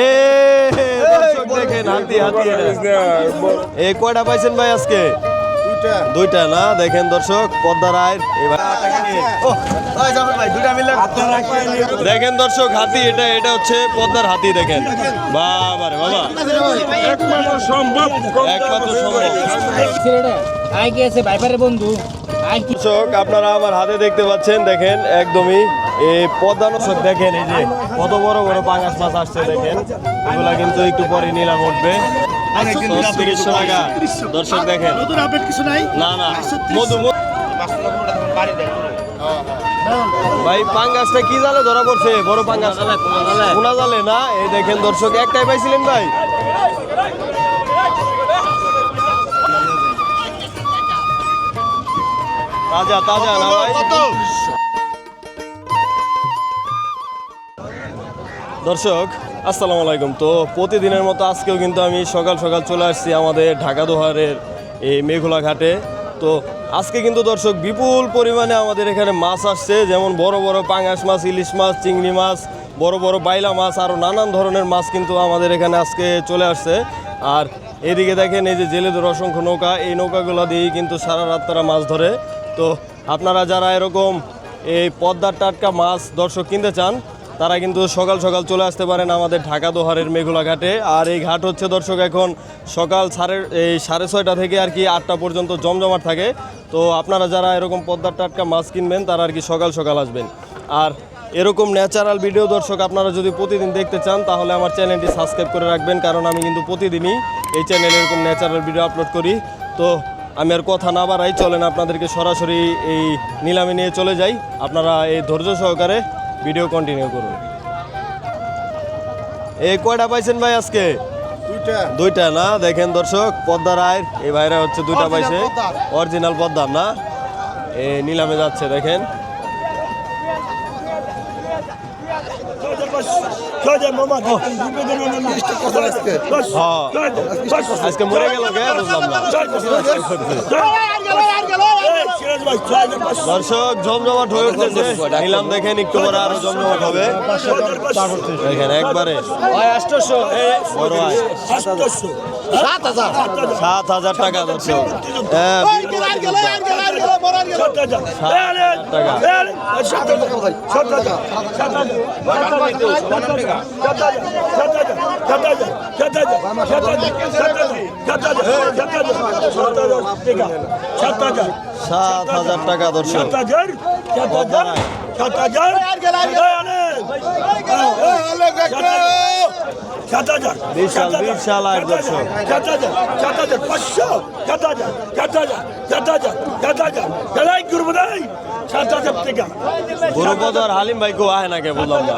এ দর্শক দেখেন হাতি হাতি। এই কয়টা পাইছেন ভাই আজকে? দুইটা। না? দেখেন দর্শক পদ্মা রায় এবার ও, ওই জাফর ভাই, দুইটা মিলে দেখেন দর্শক হাতি এটা এটা হচ্ছে পদ্মার হাতি দেখেন। বাবারে বাবা। একমাত্র সম্ভব ভাইপারের বন্ধু। দর্শক আপনারা আমার হাতে দেখতে পাচ্ছেন দেখেন একদমই এই পদ্মা দর্শক দেখেন এই যে কত বড় বড় পাঙাশ মাছ আসছে দেখেন। এগুলা কিন্তু একটু পরে নিলাম উঠবে। তিরিশশো টাকা। দর্শক দেখেন। নতুন আপডেট কিছু নাই? না না। মধু। ভাই পাঙ্গাসটা কি জালে ধরা পড়ছে? বড় পাঙ্গাস। কোনা জালে না? এই দেখেন দর্শক একটাই পাইছিলেন ভাই। তাজা তাজা না ভাই? দর্শক, আসসালামু আলাইকুম। তো প্রতিদিনের মতো আজকেও কিন্তু আমি সকাল সকাল চলে আসছি আমাদের ঢাকা দোহারের এই মেঘলা ঘাটে। তো আজকে কিন্তু দর্শক বিপুল পরিমাণে আমাদের এখানে মাছ আসছে, যেমন বড় বড় পাঙাশ মাছ, ইলিশ মাছ, চিংড়ি মাছ, বড় বড় বাইলা মাছ আরও নানান ধরনের মাছ কিন্তু আমাদের এখানে আজকে চলে আসছে। আর এদিকে দেখেন এই যে জেলেদের অসংখ্য নৌকা, এই নৌকাগুলো দিয়েই কিন্তু সারা রাত তারা মাছ ধরে। তো আপনারা যারা এরকম এই পদ্মার টাটকা মাছ দর্শক কিনতে চান তারা কিন্তু সকাল সকাল চলে আসতে পারেন আমাদের ঢাকা দোহারের মেঘুলা ঘাটে। আর এই ঘাট হচ্ছে দর্শক এখন সকাল সাড়ে, এই সাড়ে ছয়টা থেকে আর কি আটটা পর্যন্ত জমজমাট থাকে। তো আপনারা যারা এরকম পদ্মার টাটকা মাছ কিনবেন, তারা আর কি সকাল সকাল আসবেন। আর এরকম ন্যাচারাল ভিডিও দর্শক আপনারা যদি প্রতিদিন দেখতে চান, তাহলে আমার চ্যানেলটি সাবস্ক্রাইব করে রাখবেন, কারণ আমি কিন্তু প্রতিদিনই এই চ্যানেলে এরকম ন্যাচারাল ভিডিও আপলোড করি। তো আমি আর কথা না বাড়াই, চলেন আপনাদেরকে সরাসরি এই নিলামে নিয়ে চলে যাই। আপনারা এই ধৈর্য সহকারে ভিডিও কন্টিনিউ করুন। এই কয়টা পাইছেন ভাই আজকে? দুইটা। দুইটা না? দেখেন দর্শক পদ্মা রায়ের এই ভাইরা হচ্ছে দুইটা পাইছে। অরিজিনাল পদ্মার না? এ নিলামে যাচ্ছে দেখেন। হ্যাঁ আজকে মরে গেল কে? বুঝলাম না। দর্শক জমজমাট হয়ে উঠতেছে নিলাম দেখেন একটু পরে আরও জমজমাট হবে। দেখেন একবারে। সাত হাজার। টাকা দর্শক হ্যাঁ সাত হাজার টাকা দর্শক বিশাল বিশাল আয় দর্শক। গুরুপদ আর হালিম ভাই কো আহে না কে বললাম না?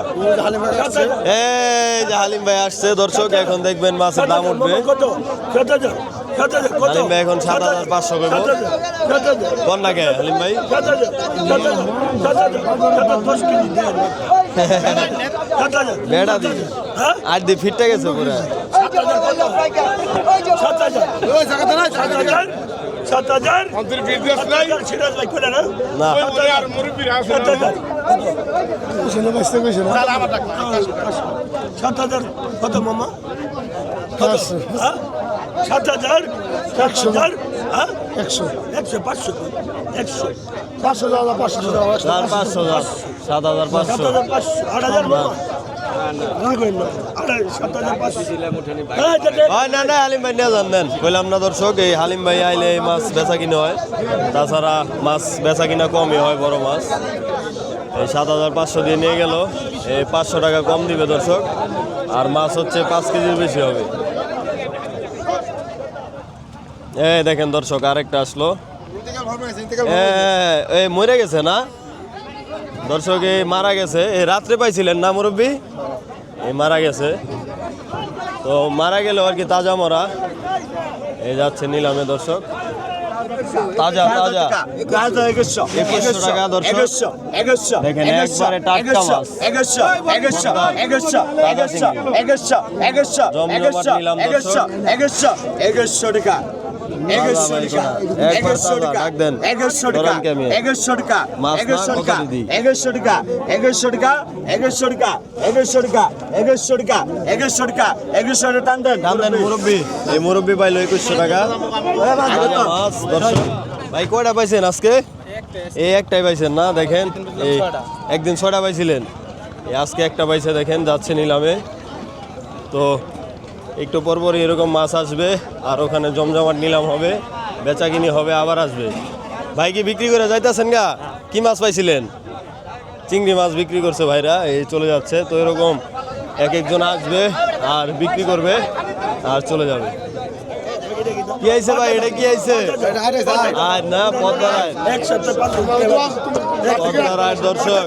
এই যে হালিম ভাই আসছে দর্শক এখন দেখবেন মাছের দাম উঠবে। হালিম ভাই এখন সাত হাজার পাঁচশো করব হালিম ভাই? বেড়া দি আর দি ফিটটা গেছে পুরো সাত হাজার না সাত হাজার কত মামা কত হ্যাঁ? সাত হাজার সাত হাজার হ্যাঁ? একশো একশো পাঁচশো একশো। পাঁচশো টাকা পাঁচশো টাকা পাঁচশো সাত হাজার সাত পাঁচশো। হাজার পাঁচশো আট হাজার না না। হালিম ভাই নিয়ে যান দেন কইলাম না দর্শক এই হালিম ভাই আইলে এই মাছ বেচা কিনা হয়। তাছাড়া মাছ বেচা কিনা কমই হয় বড় মাছ। এই সাত হাজার পাঁচশো দিয়ে নিয়ে গেল। এই পাঁচশো টাকা কম দিবে দর্শক। আর মাছ হচ্ছে পাঁচ কেজির বেশি হবে। এই দেখেন দর্শক আরেকটা আসলো। এই মরে গেছে না? দর্শক এই মারা গেছে। এই রাত্রে পাইছিলেন না মুরব্বী? এই মারা গেছে। তো মারা গেল আর কি তাজা মরা। এই যাচ্ছে নিলামে দর্শক। তাজা তাজা। একুশশো টাকা দর্শক। দেখেন একবারে টাটকা মাছ। জমজমাট নিলাম দর্শক। টাকা। এই মুরব্বী পাইলো একুশশো টাকা। ভাই কটা পাইছেন আজকে? এই একটাই পাইছেন না দেখেন। এই একদিন ছটা পাইছিলেন। আজকে একটা পাইছে দেখেন যাচ্ছে নিলামে। তো একটু পরপরই এরকম মাছ আসবে আর ওখানে জমজমাট নিলাম হবে বেচা কিনি হবে আবার আসবে। ভাই কি বিক্রি করে যাইতেছেন গা? কি মাছ পাইছিলেন? চিংড়ি মাছ বিক্রি করছে ভাইরা এই চলে যাচ্ছে। তো এরকম এক একজন আসবে আর বিক্রি করবে আর চলে যাবে। কি আইছে ভাই? এটা কি আইছে? আর না পদ্মা রায়। একসাথে পাঁচ পদ্মা রায় দর্শক।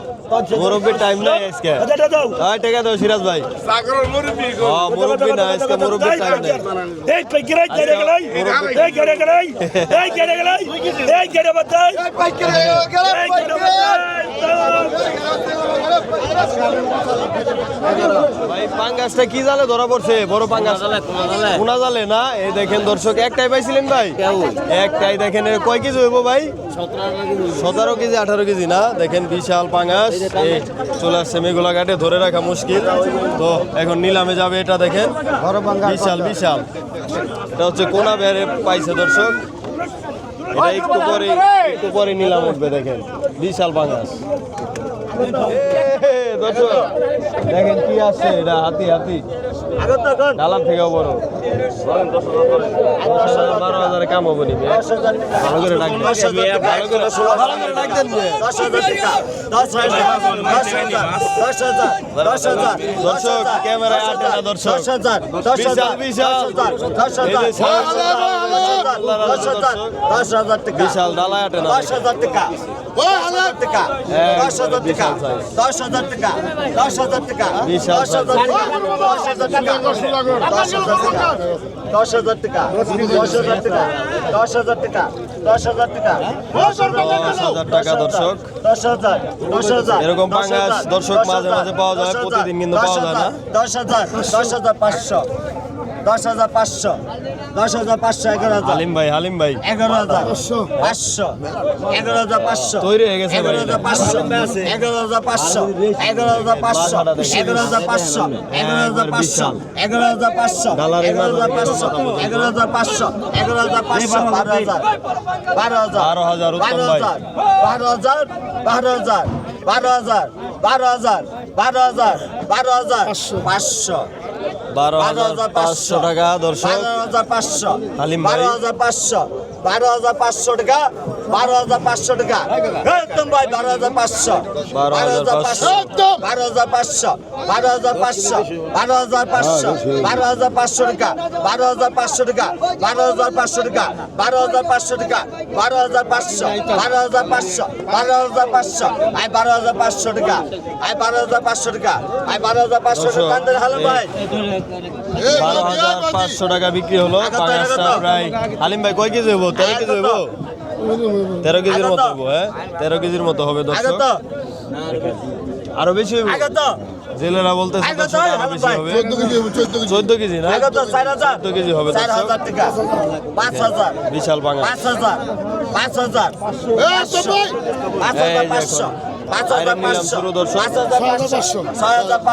মুরব্বী টাইম নাই আজকে। হ্যাঁ টাকা দাও সিরাজ ভাই। মুরব্বী না আজকে মুরব্বী টাইম নাই। এই পেকিরাই কেড়ে গেলাই এই কেড়ে গেলাই এই কেড়ে গেলাই এই কেড়ে বাতাই এই পেকিরাই গেলাই এই কেড়ে বাতাই ভাই পাঙ্গাসটা কি জালে ধরা পড়ছে? বড় পাঙ্গাস। কোনা জালে না? এই দেখেন দর্শক একটাই পাইছিলেন ভাই? একটাই দেখেন কয় কেজি হইব ভাই? সতেরো কেজি আঠারো কেজি না? দেখেন বিশাল পাঙ্গাস। এই চলে আসছে মেঘুলা ঘাটে ধরে রাখা মুশকিল। তো এখন নিলামে যাবে এটা দেখেন। বিশাল বিশাল। এটা হচ্ছে কোনা বেড়ে পাইছে দর্শক। এটা একটু পরে একটু পরে নিলাম উঠবে দেখেন। বিশাল পাঙ্গাস। দেখেন কি আছে এটা হাতি হাতি। দালাম থেকে বড় বারো হাজারে কাম হব নি ভালো করে ডাক ভালো করে ভালো করে ডাক দেন দর্শক ক্যামেরা আটে না দর্শক বিশাল বিশাল বিশাল দালায় আটে না দশ হাজার টাকা দশ হাজার টাকা দশ হাজার টাকা দশ হাজার টাকা দশ হাজার টাকা টাকা। দশ হাজার টাকা। দশ হাজার টাকা। দশ হাজার টাকা। দশ হাজার টাকা। দশ হাজার টাকা দর্শক। দশ হাজার। দশ হাজার। এরকম পাঙ্গাস দর্শক মাঝে মাঝে পাওয়া যায়, প্রতিদিন কিন্তু পাওয়া যায় না। দশ হাজার। দশ হাজার পাঁচশো। দশ হাজার পাঁচশো দশ হাজার পাঁচশো এগারো হাজার হালিম ভাই হালিম ভাই এগারো হাজার পাঁচশো এগারো হাজার পাঁচশো তৈরি হয়ে গেছে ভাই এগারো হাজার পাঁচশো এগারো হাজার পাঁচশো এগারো হাজার পাঁচশো এগারো হাজার পাঁচশো এগারো হাজার পাঁচশো এগারো হাজার পাঁচশো এগারো হাজার পাঁচশো এগারো হাজার পাঁচশো এগারো হাজার পাঁচশো বারো হাজার বারো হাজার বারো হাজার, বারো। হাজার বারো হাজার বারো হাজার বারো হাজার বারো হাজার বারো হাজার বারো হাজার পাঁচশো। বারো হাজার পাঁচশো টাকা দর্শক। বারো হাজার পাঁচশো। বারো হাজার পাঁচশো। বারো হাজার পাঁচশো টাকা বারো হাজার পাঁচশো টাকা একদম ভাই বারো হাজার পাঁচশো বারো হাজার পাঁচশো। বারো হাজার পাঁচশো বারো হাজার পাঁচশো বারো হাজার পাঁচশো বারো হাজার পাঁচশো টাকা বারো হাজার পাঁচশো টাকা বারো হাজার পাঁচশো টাকা বারো হাজার পাঁচশো টাকা বারো হাজার পাঁচশো বারো হাজার পাঁচশো বারো হাজার পাঁচশো আই বারো হাজার পাঁচশো টাকা আই বারো হাজার পাঁচশো টাকা আই বারো হাজার পাঁচশো টাকা হালো ভাই বারো হাজার পাঁচশো টাকা বিক্রি হলো প্রায় হালিম ভাই কয় কেজি হব তেরো কেজি হব তেরো কেজির মতো হব হ্যাঁ? তেরো কেজির মতো হবে দর্শক। আরও বেশি হবে জেলেরা বলতেছে আরও বেশি হবে। চোদ্দ কেজি না? চোদ্দ কেজি হবে হ্যাঁ, বিশাল বাংলা। পাঁচ হাজার।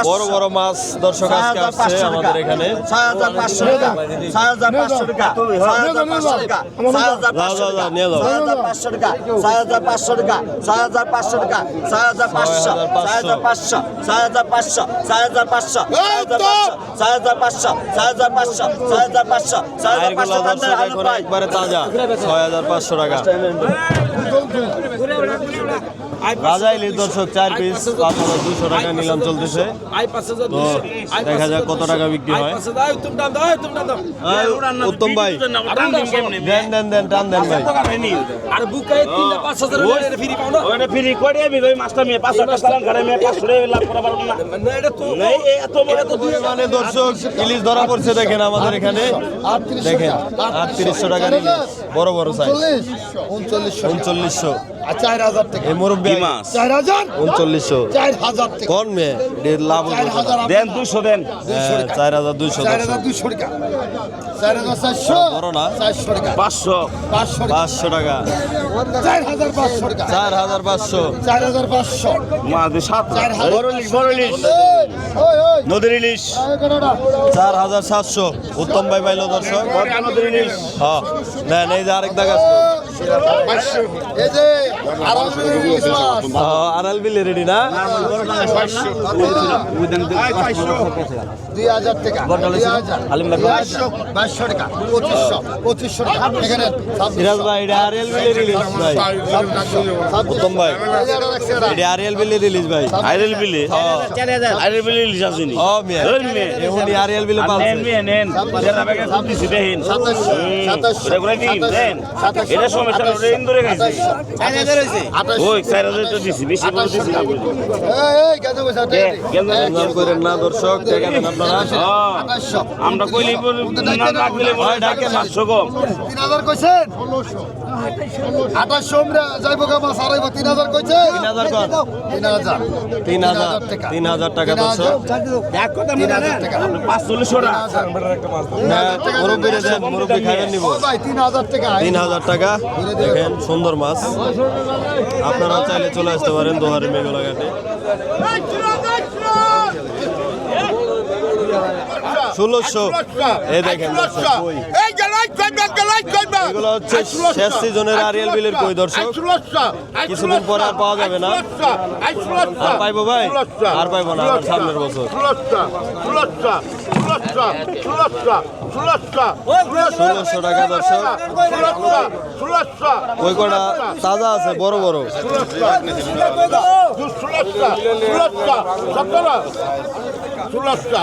বড় বড় মাছ দর্শক ছয় হাজার পাঁচশো টাকা রাজা ইলিশ দর্শক চার পিস পাঁচ হাজার দুশো টাকা নিলাম চলতেছে। তো দেখা যাক কত টাকা বিক্রি হয়। উত্তম ভাই দেন দেন দেন টান দেন ভাই। ওটা ফ্রি করে আমি ওই মাছটা মেয়ে পাঁচশো টাকা সালাম ঘরে মেয়ে পাঁচশো টাকা লাভ করা পারব না। এই, এই এত বড় এত দূরে মানে দর্শক ইলিশ ধরা পড়ছে দেখেন আমাদের এখানে। দেখেন আটত্রিশশো ইলিশ বড় বড় সাইজ উনচল্লিশশো। চার হাজার টাকা। এই মুরব্বী চার হাজার? উনচল্লিশশো। চার হাজার টাকা। কোন মেয়ে লাভ দেন দুশো দেন। চার হাজার দুইশো চার হাজার দুশো টাকা। চার হাজার চারশো? বড় না? চারশো টাকা। পাঁচশো। পাঁচশো টাকা। পাঁচশো টাকা। চার হাজার পাঁচশো টাকা। চার হাজার পাঁচশো। চার হাজার পাঁচশো। সাত বড় ইলিশ বড় ইলিশ নদীর ইলিশ। চার হাজার সাতশো। উত্তম ভাই পাইলো দর্শক। নদীর ইলিশ। হ্যাঁ। নেন এই যে আরেক দাগ আছে। এই যে আরাম করে ইলিশ মাছ। আড়াল বিলে রেডি না? দুই হাজার টাকা। দুই হাজার। বাইশশো বাইশশো টাকা পঁচিশশো পঁচিশশো টাকা। এখানে সিরাজ ভাই এটা আরিয়াল বিলে রিলিজ ভাই। উত্তম ভাই। এটা আরিয়াল বিলে রিলিজ ভাই। আইরেল বিলে আইরেল বিলে ইলিশ আসেনি ও মিয়া। ওই মেয়ে। এখনই বিলে পালছে। মেয়ে নেন। যেটা ব্যাগে সব দিছি দেখেন সাতাশশো সাতাশশো এটা করে দিন দেন। এটা সমস্যা না, ওটা ইন্দুরে খাইছি। ওই চার হাজার তো দিছি বেশি বলে দিছি না বলে। দে, গেল নাম করেন না দর্শক দেখা আপনারা। আমরা কইলি না সাতশো কম। তিন হাজার কইছেন? আঠাশশো আমরা যাইব গা মাছ আড়াইব তিন হাজার কইছেন? তিন হাজার তিন হাজার। তিন হাজার তিন হাজার টাকা। তিন হাজার দর্শক তিন হাজার টাকা। পাঁচচল্লিশশো টাকা। হ্যাঁ, মুরব্বীরে দেন মুরব্বী খাবেন নিব। তিন হাজার টাকা। তিন হাজার টাকা। দেখেন সুন্দর মাছ। আপনারা চাইলে চলে আসতে পারেন দোহারের মেঘলা ঘাটে। ষোলোশো এই দেখেন দর্শক, কই। এগুলো হচ্ছে শেষ সিজনের আরিয়াল বিলের কই দর্শক কিছুদিন পরে আর পাওয়া যাবে না আর পাইবো ভাই আর পাইবো না আবার সামনের বছর ষোলোশো টাকা দর্শক ওই কটা তাজা আছে বড় বড় ষোলোশো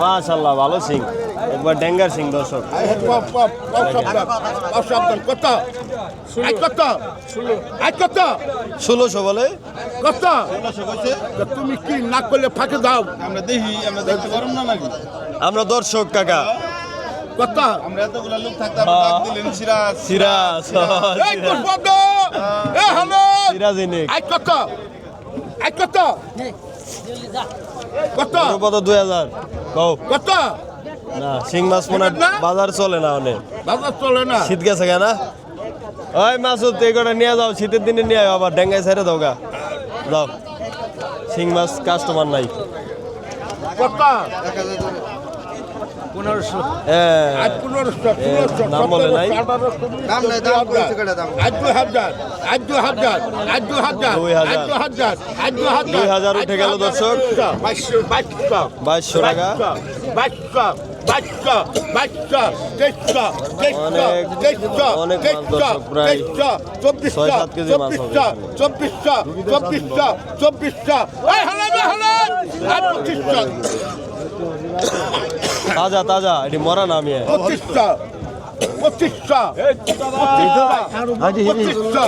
মাশাল্লাহ ভালো শিং একবার ডেঙ্গার শিং দর্শক। ষোলোশো বলে। তুমি কি না করলে ফাঁকে দাও আমরা দেখি আমরা দেখতে পারব না নাকি আমরা দর্শক কাকা। কত আমরা এতগুলা লোক থাকতে আমরা ডাক দিলেন সিরাজ। সিরাজ এই পুষ্পদ এ হ্যালো সিরাজ ইনিক আই কত! আই কত! কত? কত দুই হাজার। কও। কত? না শিং মাছ মনে বাজার চলে না অনেক। বাজার চলে না? শীত গেছে কেনা? ওই মাসুদ এই কটা নিয়ে যাও শীতের দিনে নিয়ে আয় আবার ডেঙ্গাই সাইডে দাও গা। যাও। শিং মাছ কাস্টমার নাই। কত? হ্যাঁ আজ পনেরোশো ষোলোশো নাম বলে নাই? দাম নাই দাম কইছে কেটে দাম? আজ দু হাজার আজ দু হাজার আজ দু হাজার দুই হাজার। দু হাজার আজ দু হাজার। দুই হাজার উঠে গেল দর্শক। বাইশশো টাকা। বাইশশো হলো না হলো আর পঁচিশশো। তাজা তাজা এটি মরা নামি। পঁচিশশো পঁচিশশো পঁচিশশো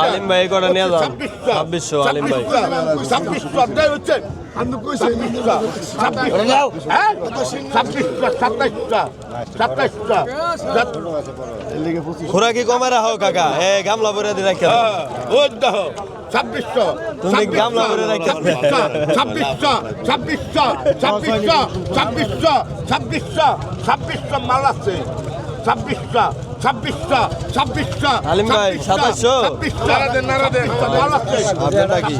আলিম ভাই কটা নিয়ে যাও ছাব্বিশশো আলিম ভাই ছাব্বিশশো দেয় হচ্ছে ছাব্বিশশো ছাব্বিশশো হ্যাঁ ছাব্বিশশো সাতাইশশো সাতাইশশো খুরা কি কমে রাখো কাকা এ গামলা ভরে দিয়ে রাখে ছাব্বিশশো তুমি গামলা ভরে রাখে দাও। ছাব্বিশশো ছাব্বিশশো ছাব্বিশশো ছাব্বিশশো ছাব্বিশশো ছাব্বিশশো মাল আছে ছাব্বিশটা ছাব্বিশটা ছাব্বিশটা আলিম ভাই, সাতাশশো? আপনারটা কি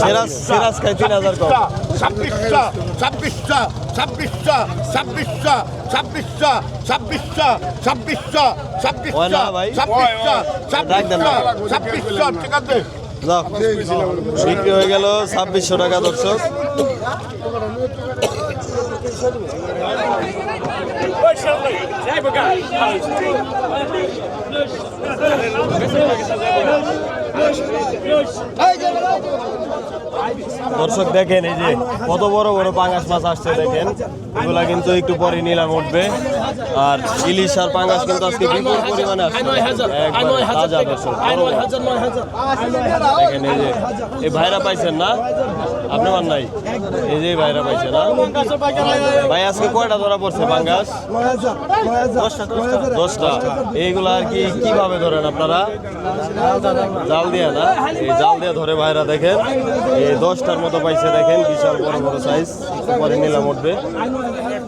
সিরাজ সিরাজ খাই তিন হাজার কম ছাব্বিশটা ছাব্বিশটা ছাব্বিশটা ছাব্বিশটা ছাব্বিশটা ছাব্বিশটা ছাব্বিশটা ছাব্বিশটা ঠিক আছে। বিক্রি হয়ে গেল ছাব্বিশশো টাকা দর্শক। Başarılı. Hey bakalım. দর্শক দেখেন এই যে কত বড় বড় পাঙ্গাস মাছ আসছে দেখেন। এগুলা কিন্তু একটু পরে নিলাম উঠবে। আর ইলিশ আর পাঙ্গাস কিন্তু আজকে বিপুল পরিমাণে আসছে। তাজা দর্শক। দেখেন এই যে এই ভাইরা পাইছেন না? আপনি মান নাই? এই যে ভাইরা পাইছে না? ভাই আজকে কয়টা ধরা পড়ছে পাঙ্গাস? দশটা এইগুলা আর কি কীভাবে ধরেন আপনারা? জাল দিয়ে না? এই জাল দিয়ে ধরে ভাইরা দেখেন, এই দশটার মতো পাইছে দেখেন, বিশাল বড় বড় সাইজ পরে নিলাম উঠবে।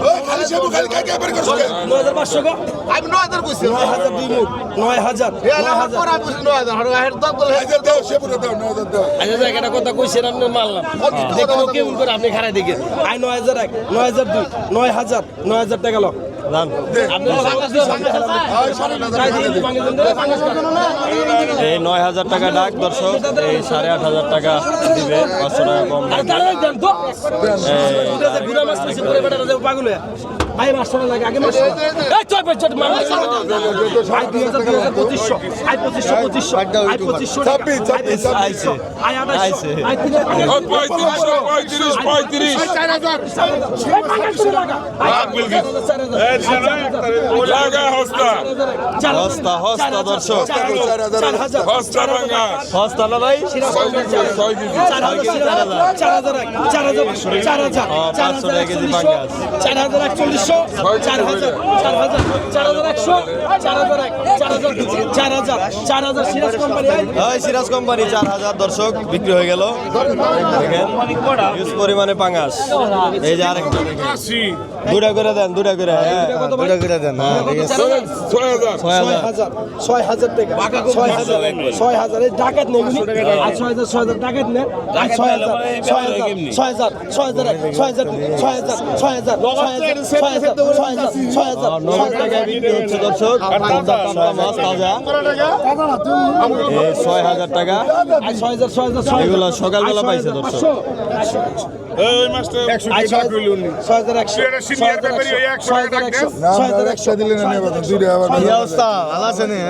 পাঙ্গাস লটারি লটারি এক দুই আড়াই উনত্রিশ আয় নয় হাজার। টাকা আয় নয় হাজার। নয় হাজার আয় নয় হাজার তিগুন টাকা দিলি এখন কেমন লাগে আয় নয় হাজার টাকা ডাক দর্শক এই সাড়ে আট হাজার টাকা দিবে পাঁচশো টাকা খালি ভাই মাসটা লাগে আগে মাস এই চয় বেজট মাস ভাই 2000 2500 আই 2500 পঁচিশশো চার হাজার চার হাজার চার হাজার একশো চার হাজার এক চার হাজার চার হাজার চার হাজার সিরাজ কোম্পানি হয় সিরাজ কোম্পানি চার হাজার দর্শক বিক্রি হয়ে গেল ইউজ পরিমাণে পাঙাস এই যে আরেকটা দুটা করে দেন দুটা করে হ্যাঁ দুটা করে দেন ছয় হাজার ছয় হাজার টাকা ছয় হাজার ছয় হাজার এই ডাকাত নেই আর ছয় হাজার ছয় হাজার ডাকাত নেই আর ছয় হাজার ছয় হাজার ছয় হাজার ছয় হাজার ছয় হাজার ছয় হাজার ছয় হাজার ছয় হাজার ছয় হাজার ছয় হাজার টাকা এগুলো সকালবেলা পাইছে দর্শক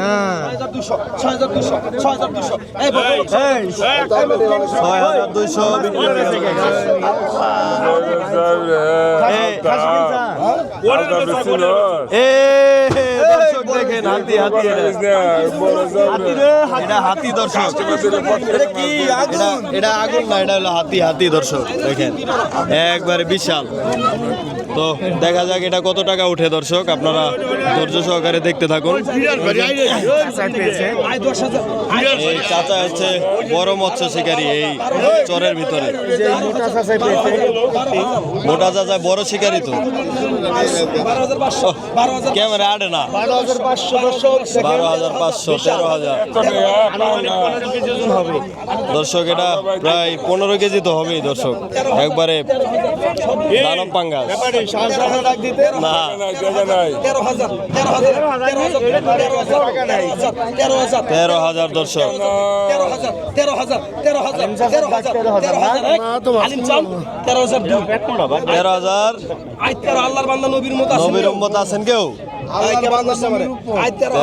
হ্যাঁ ছয় হাজার দুইশো বিক্রি হয়ে গেল এই, এ, দর্শক দেখেন হাতি হাতি এটা। হাতি দর্শক। এটা কি এটা এটা আগুন না এটা হলো হাতি হাতি দর্শক। দেখেন একবারে বিশাল। তো দেখা যাক এটা কত টাকা উঠে দর্শক। আপনারা ধৈর্য সহকারে দেখতে থাকুন। আয় এই চাচা হচ্ছে বড় মৎস্য শিকারী এই চরের ভিতরে। মোটা চাচা বড় শিকারী তো। ক্যামেরা আড়ে না। বারো হাজার পাঁচশো তেরো হাজার। দর্শক এটা প্রায় পনেরো কেজি তো হবেই দর্শক। একবারে দানব পাঙ্গাস। না। তেরো হাজার দর্শক। তেরো হাজার। তেরো তেরো তেরো তেরো আল্লাহর বান্দা নবীর মতো নবীর আছেন কেউ?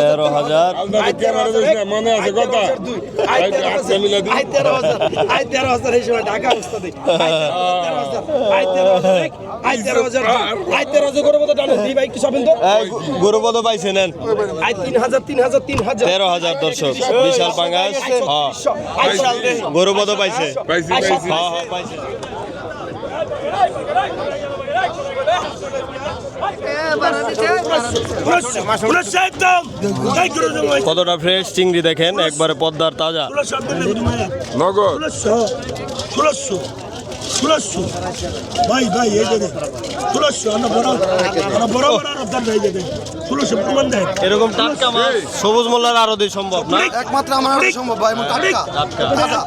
তেরো হাজার। মনে আছে কথা? তেরো হাজার এই সময় ঢাকা অবস্থা দেখি। গৌরবদ পাইছে নেন। তেরো হাজার দর্শক। বিশাল পাঙ্গাস হ্যাঁ। গৌরবদ পাইছে। হ্যাঁ হ্যাঁ পাইছে। কতটা ফ্রেশ চিংড়ি দেখেন? একবারে পদ্মার তাজা। নগদ। ষোলোশো ভাই ভাই এই দেবে ষোলোশো আমরা বড় আমরা বড় বড় রপ্তার ভাই দেবে ষোলোশো প্রমাণ দেয় এরকম টাটকা মাছ সবুজ মোল্লার আরও দিয়ে সম্ভব না? একমাত্র আমার আরও সম্ভব ভাই টাটকা। টাটকা।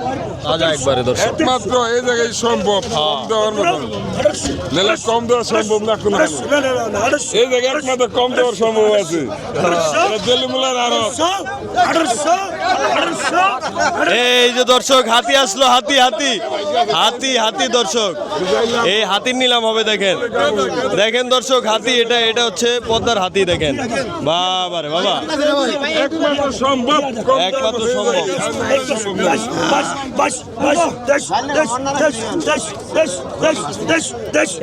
তাজা একবারে দর্শক। একমাত্র এই জায়গায় সম্ভব কম দেওয়ার মতো আড়াইশো নাহলে কম দেওয়া সম্ভব না কোনো এই জায়গায় একমাত্র কম দেওয়ার সম্ভব আছে। দিল্লিমুলার আরও আড়াইশো আড়াইশো আড়াইশো এই যে দর্শক হাতি আসলো হাতি হাতি হাতি হাতি দর্শক এই হাতির নিলাম হবে দেখেন দেখেন দর্শক হাতি এটা এটা হচ্ছে পদ্মার হাতি দেখেন বাবা রে বাবা একমাত্র সম্ভব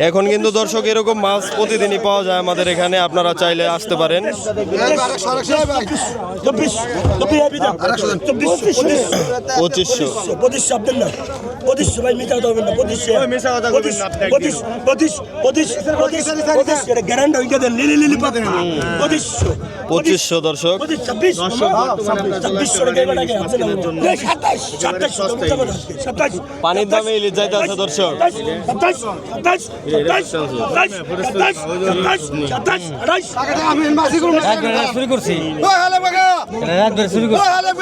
এখন কিন্তু দর্শক এরকম মাছ প্রতিদিনই পাওয়া যায় আমাদের এখানে আপনারা চাইলে আসতে পারেন পঁচিশশো পঁচিশ পঁচিশ পঁচিশ দর্শক পানির দামে ইলিশ যাইতে আছে দর্শক শুরু করছি শুরু করছি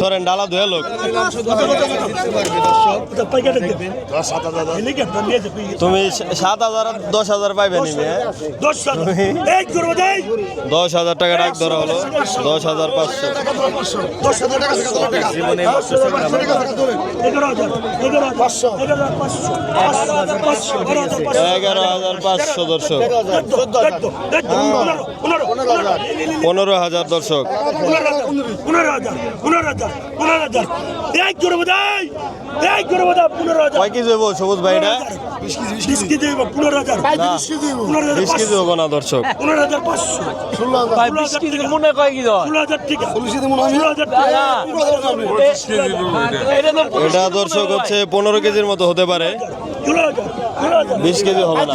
সরেন, ডালা ধুয়ে লোক। তুমি সাত হাজার, দশ হাজার পাইবে নিবে হ্যাঁ? দশ হাজার টাকা ডাক ধরা হলো। দশ হাজার পাঁচশো। এগারো হাজার পাঁচশো দর্শক। পনেরো হাজার দর্শক। পনেরো হাজার। হাজার পনেরো হাজার। এক করব দেয় এক করব দেয় পনেরো হাজার। কয় কেজি হব সবুজ ভাইটা বিশ কেজি দেবো পনেরো হাজার। পনেরো হাজার বিশ কেজি হব না দর্শক। পনেরো হাজার পাঁচশো। ষোলো হাজার। মনে কয় কি দর ষোলো হাজার টাকা ষোলো হাজার টাকা পঁচিশ কেজি দেবো এটা। দর্শক হচ্ছে পনেরো কেজির মতো হতে পারে। বিশ কেজি হবে না।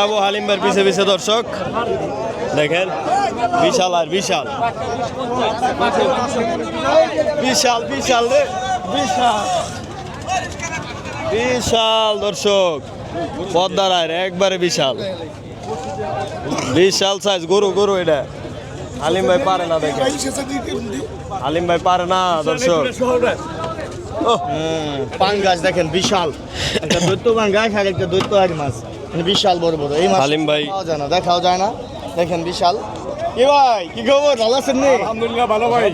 যাব হালিম ভাইয়ের পিছে পিছে, দর্শক। দেখেন, বিশাল আর বিশাল। বিশাল বিশাল রে, বিশাল। বিশাল, দর্শক। পদ্মার আয়ের একবারে বিশাল। বিশাল সাইজ গরু গরু এটা। হালিম ভাই পারে না দেখেন। হালিম ভাই পারে না, দর্শক। পাঙ্গাস দেখেন, বিশাল। একটা দৈত্য পাঙ্গাস আর একটা দৈত্য হাড়ি মাছ। বিশাল বড় বড়। এই মাছ হালিম ভাই। পাওয়া যায় না দেখাও যায় না। দেখেন বিশাল। কি ভাই কি খবর? ভালো আছেন নি? আলহামদুলিল্লাহ ভালো ভাই।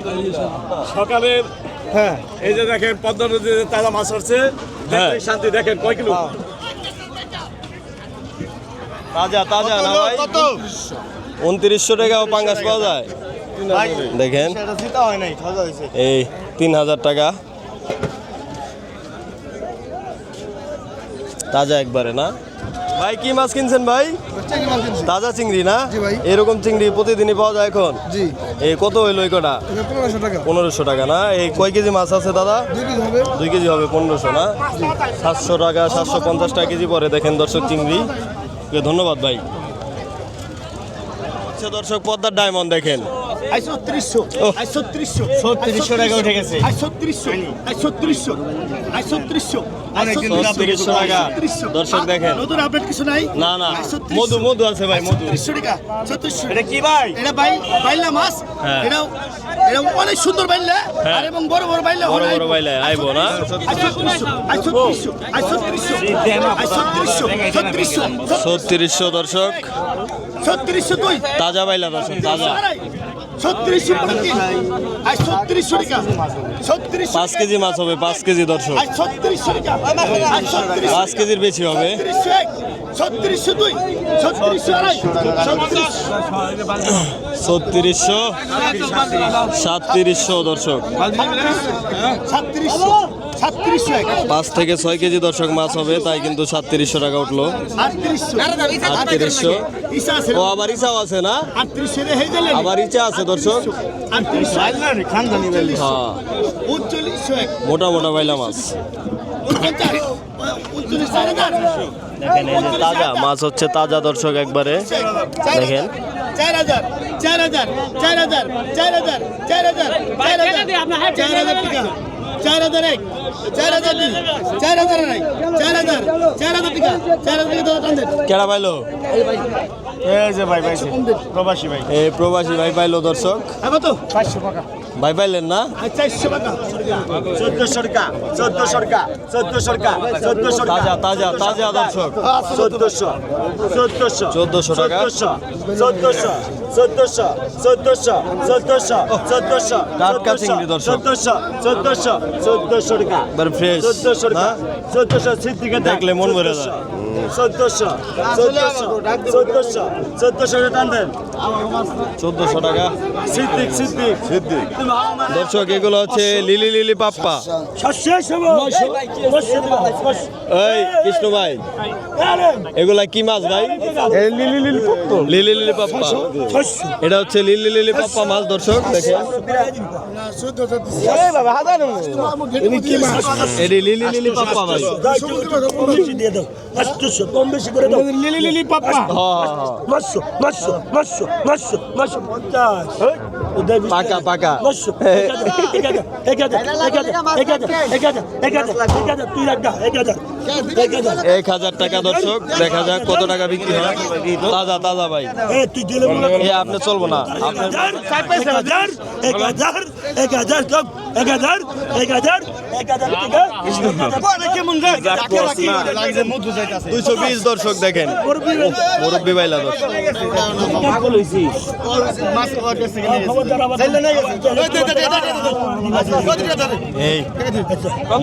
সকালের হ্যাঁ। এই যে দেখেন পদ্মা নদীতে তাজা মাছ আসছে হ্যাঁ। শান্তি দেখেন কয় কিলো? তাজা তাজা না ভাই? কত? উনত্রিশশো টাকাও পাঙ্গাস পাওয়া যায়। দেখেন। সেটা জিতা হয় নাই খাওয়া হয়েছে। এই তিন হাজার টাকা। তাজা একবারে না? ভাই কি মাছ কিনছেন ভাই? তাজা চিংড়ি না? এরকম চিংড়ি প্রতিদিনই পাওয়া যায় এখন? এই কত হইল এই কটা? পনেরোশো টাকা। না? এই কয় কেজি মাছ আছে দাদা? দুই কেজি হবে। পনেরোশো না? সাতশো টাকা সাতশো পঞ্চাশ টাকা কেজি পরে দেখেন দর্শক চিংড়ি। ধন্যবাদ ভাই। আচ্ছা দর্শক পদ্মার ডায়মন্ড দেখেন। ছত্রিশশো ছত্রিশশো ছত্রিশশো টাকা উঠে গেছে। ছত্রিশশো ছত্রিশশো ছত্রিশশো আই ছত্রিশশো টাকা দর্শক দেখেন। নতুন আপডেট কিছু নাই? না না। মধু মধু আছে ভাই মধু। টাকা ছত্রিশশো এটা কি ভাই? এটা বাই বাইলা মাছ। এটা এটা অনেক সুন্দর বাইলা। হ্যাঁ। আর এবং বড় বড় বাইলা বড় বড় বাইলে আইবো না? ছত্রিশশো দর্শক। ছত্রিশশো দুই। তাজা বাইলা দর্শক তাজা। ছত্রিশশো ছত্রিশশো টাকা। পাঁচ কেজি মাছ হবে পাঁচ কেজি দর্শক। আই ছত্রিশশো টাকা। পাঁচ কেজির বেশি হবে। ছত্রিশশো দুই ছত্রিশশো আড়াই ছত্রিশশো সাতত্রিশশো দর্শক। সাতত্রিশশো। পাঁচ থেকে ছয় কেজি দর্শক মাছ হবে তাই কিন্তু সাতত্রিশশো টাকা উঠল। আটত্রিশশো। ও আবার ইচাও আছে না? আবার ইচা আছে দর্শক। হ্যাঁ। মোটা মোটা বাইলা মাছ। দেখেন এই যে তাজা মাছ হচ্ছে তাজা দর্শক একবারে। দেখেন। চার হাজার। চার হাজার। চার হাজার। চার হাজার। চার হাজার। চার হাজার। চার হাজার। টাকা। চার হাজার এক, চার হাজার দুই, চার হাজার নাই চার হাজার চার হাজার টাকা চার হাজার টাকা কেডা পাইলো? এই যে ভাই ভাই প্রবাসী ভাই। এই প্রবাসী ভাই পাইলো দর্শক। ভাই পাইলেন না? তাজা তাজা তাজা দর্শক। চোদ্দশো চোদ্দশো 1400 টাকা। চোদ্দশো চোদ্দশো চোদ্দশো চোদ্দশো চোদ্দশো টাটকা চিংড়ি দর্শক। চোদ্দশো চোদ্দশো চোদ্দশো টাকা। ফ্রেশ চোদ্দশো টাকা। চোদ্দশো দেখলে মন ভরে যায়। চোদ্দশো। চোদ্দশো। চোদ্দশো। চোদ্দশো টান দেন। চোদ্দশো টাকা। সিদ্দিক সিদ্দিক। সিদ্দিক। দর্শক এগুলো হচ্ছে লিলি লিলি পাপ্পা। এই কৃষ্ণ ভাই এগুলা কি মাছ ভাই? লিলি লিলি পাপ্পা। লিলি লিলি পাপ্পা। এটা হচ্ছে লিলি লিলি পাপ্পা মাছ দর্শক দেখেন। এটি লিলি লিলি পাপ্পা ভাই। দিয়ে দাও। আটশো কম বেশি করে দাও লিলি লিলি হ্যাঁ হ্যাঁ হ্যাঁ পঞ্চাশ পাকা পাকা এক হাজার এক হাজার এক হাজার এক হাজার এক হাজার টাকা দর্শক দেখা যাক কত টাকা বিক্রি হয় তাজা তাজা ভাই এ আপনি চলবো না আপনি এক হাজার এক হাজার এক হাজার এক হাজার এক হাজার এক হাজার টাকা কেমন দুইশো বিশ দর্শক দেখেন। মুরব্বী বাইলা দর্শক। এই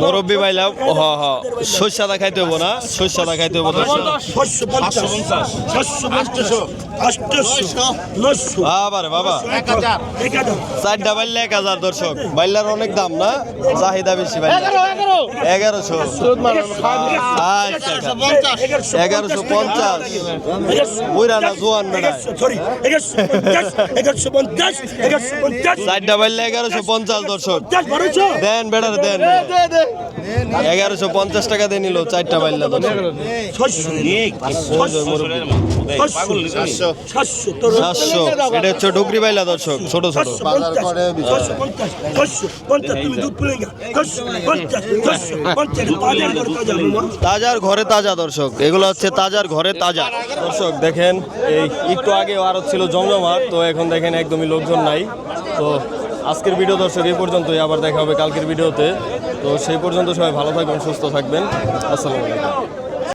মুরব্বী বাইলা হ। হ শস্যাদা খাইতে হব না শস্যাদা খাইতে হব বাবারে বাবা। চারটা বাইলে এক হাজার দর্শক। বাইলার অনেক দাম না? চাহিদা বেশি বাইলা। এগারোশো। আচ্ছা। এগারোশো পঞ্চাশ। বুড়া না জোয়ান চারটা এগারোশো পঞ্চাশ দর্শক। দেন বেড়ার দেন। এগারোশো পঞ্চাশ টাকা দিয়ে নিল চারটা দর্শক। সাতশো এটা হচ্ছে ডুগরি বাইলা দর্শক ছোট ছোট। তাজার ঘরে তাজা দর্শক, এগুলো হচ্ছে তাজার ঘরে তাজা। দর্শক, দেখেন, এই একটু আগে আরও ছিল জমজমার তো এখন দেখেন একদমই লোকজন নাই। তো আজকের ভিডিও দর্শক এই পর্যন্তই, আবার দেখা হবে কালকের ভিডিওতে। তো সেই পর্যন্ত সবাই ভালো থাকবেন, সুস্থ থাকবেন। আসসালামু আলাইকুম।